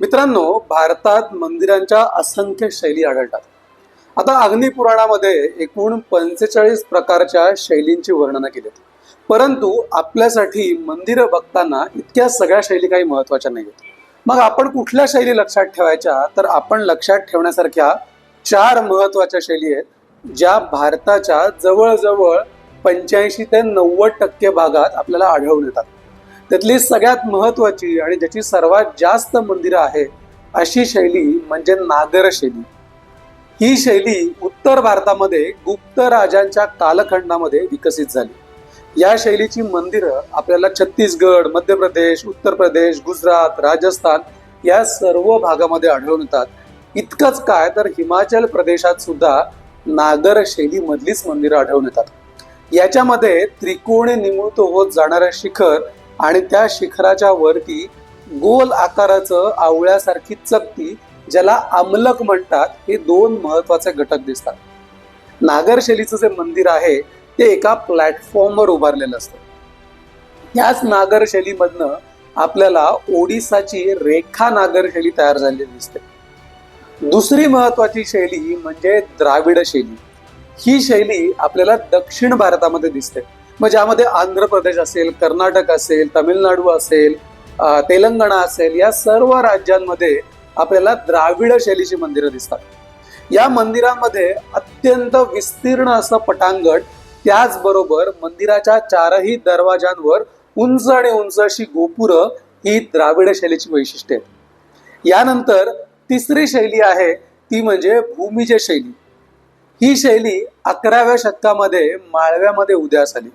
मित्रांनो भारतात मंदिरांच्या असंख्य शैली आढळतात. आता अग्निपुराणामध्ये एकूण पंचेचाळीस प्रकारच्या शैलींची वर्णना केली आहेत. परंतु आपल्यासाठी मंदिरं बघताना इतक्या सगळ्या शैली काही महत्त्वाच्या नाही आहेत मग आपण कुठल्या शैली लक्षात ठेवायच्या? तर आपण लक्षात ठेवण्यासारख्या चार महत्त्वाच्या शैली आहेत ज्या भारताच्या जवळजवळ पंच्याऐंशी ते नव्वद टक्के भागात आपल्याला आढळून येतात. त्यातली सगळ्यात महत्वाची आणि ज्याची सर्वात जास्त मंदिरं आहे अशी शैली म्हणजे नागर शैली. ही शैली उत्तर भारतामध्ये गुप्त राजांच्या कालखंडामध्ये विकसित झाली. या शैलीची मंदिरं आपल्याला छत्तीसगड मध्य प्रदेश उत्तर प्रदेश गुजरात राजस्थान या सर्व भागामध्ये आढळून येतात. इतकंच काय तर हिमाचल प्रदेशात सुद्धा नागर शैलीमधलीच मंदिरं आढळून येतात. याच्यामध्ये त्रिकोणी निमृत होत जाणारं शिखर आणि त्या शिखराच्या वरती गोल आकाराचं आवळ्यासारखी चकती ज्याला आमलक म्हणतात हे दोन महत्त्वाचे घटक दिसतात. नागरशैलीचं जे मंदिर आहे ते एका प्लॅटफॉर्मवर उभारलेलं असतं. याच नागरशैलीमधनं आपल्याला ओडिसाची रेखा नागरशैली तयार झालेली दिसते. दुसरी महत्वाची शैली म्हणजे द्राविड शैली. ही शैली आपल्याला दक्षिण भारतामध्ये दिसते. मग ज्यामध्ये आंध्र प्रदेश असेल कर्नाटक असेल तमिळनाडू असेल तेलंगणा असेल या सर्व राज्यांमध्ये आपल्याला द्राविड शैलीची मंदिरं दिसतात. या मंदिरामध्ये अत्यंत विस्तीर्ण असं पटांगण त्याचबरोबर मंदिराच्या चारही दरवाजांवर उंच आणि उंच अशी गोपुरं ही द्राविड शैलीची वैशिष्ट्ये आहेत. यानंतर तिसरी शैली आहे ती म्हणजे भूमिज शैली. ही शैली अकराव्या शतकामध्ये माळव्यामध्ये उदयास आली.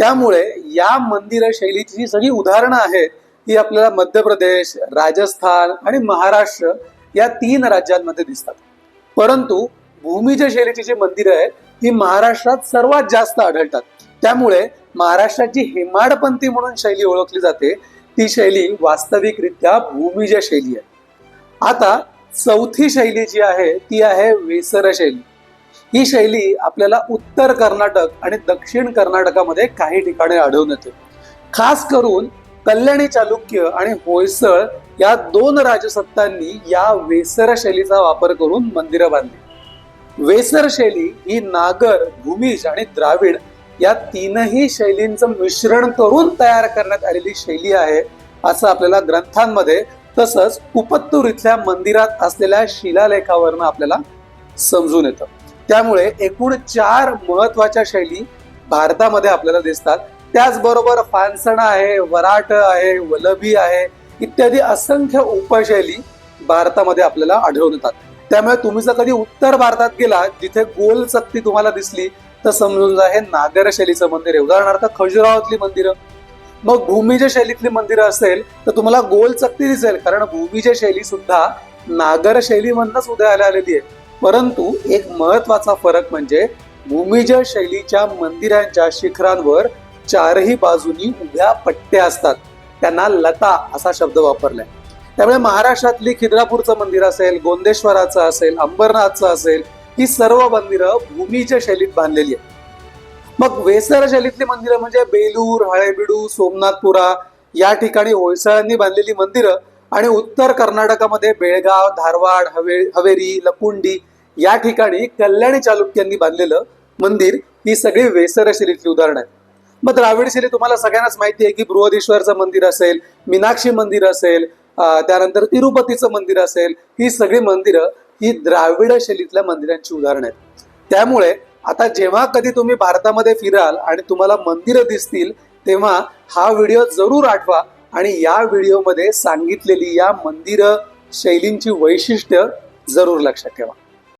त्यामुळे या मंदिर शैलीची जी सगळी उदाहरणं आहेत ती आपल्याला मध्य प्रदेश राजस्थान आणि महाराष्ट्र या तीन राज्यांमध्ये दिसतात. परंतु भूमिज शैलीची जी मंदिरं आहेत ही महाराष्ट्रात सर्वात जास्त आढळतात. त्यामुळे महाराष्ट्राची हेमाडपंथी म्हणून शैली ओळखली जाते ती शैली वास्तविकरित्या भूमिज शैली आहे. आता चौथी शैली जी आहे ती आहे वेसर शैली. ही शैली आपल्याला उत्तर कर्नाटक आणि दक्षिण कर्नाटकामध्ये काही ठिकाणी आढळून येते. खास करून कल्याणी चालुक्य आणि होयसळ या दोन राजसत्तांनी या वेसर शैलीचा वापर करून मंदिरं बांधली. वेसर शैली ही नागर भूमिज आणि द्राविड या तीनही शैलींचं मिश्रण करून तयार करण्यात आलेली शैली आहे असं आपल्याला ग्रंथांमध्ये तसंच कुपत्तूर इथल्या मंदिरात असलेल्या शिलालेखावरनं आपल्याला समजून येतं. त्यामुळे एकूण चार महत्त्वाच्या शैली भारतामध्ये आपल्याला दिसतात. त्याचबरोबर फानसणा आहे वराट आहे वलभी आहे इत्यादी असंख्य उपशैली भारतामध्ये आपल्याला आढळून येतात. त्यामुळे तुम्ही जर कधी उत्तर भारतात गेला जिथे गोल चकती तुम्हाला दिसली तर समजून जा हे नागर शैलीचं मंदिर आहे. उदाहरणार्थ खजुरावातली मंदिरं. मग भूमिज शैलीतली मंदिरं असेल तर तुम्हाला गोल चकती दिसेल कारण भूमिज शैली सुद्धा नागर शैलीमधनच उदयाला आलेली आहे. परंतु एक महत्त्वाचा फरक म्हणजे भूमिज शैलीच्या मंदिरांच्या शिखरांवर चारही बाजूनी उभ्या पट्ट्या असतात. त्यांना लता असा शब्द वापरलाय. त्यामुळे महाराष्ट्रातली खिद्रापूरचं मंदिर असेल गोंदेश्वराचं असेल अंबरनाथचं असेल ही सर्व मंदिरं भूमीच्या शैलीत बांधलेली आहेत. मग वेसर शैलीतली मंदिरं म्हणजे बेलूर हळेबिडू सोमनाथपुरा या ठिकाणी होयसळांनी बांधलेली मंदिरं आणि उत्तर कर्नाटकामध्ये बेळगाव धारवाड हवे हवेरी लपुंडी या ठिकाणी कल्याणी चालुक्यांनी बांधलेलं मंदिर ही सगळी वेसर शैलीतली उदाहरणं आहेत. मग द्राविड शैली तुम्हाला सगळ्यांनाच माहिती आहे की बृहदेश्वरचं मंदिर असेल मीनाक्षी मंदिर असेल त्यानंतर तिरुपतीचं मंदिर असेल ही सगळी मंदिरं ही द्राविड शैलीतल्या मंदिरांची उदाहरणं आहेत. त्यामुळे आता जेव्हा कधी तुम्ही भारतामध्ये फिराल आणि तुम्हाला मंदिरं दिसतील तेव्हा हा व्हिडिओ जरूर आठवा आणि या व्हिडिओमध्ये सांगितलेली या मंदिरं शैलींची वैशिष्ट्य जरूर लक्षात ठेवा.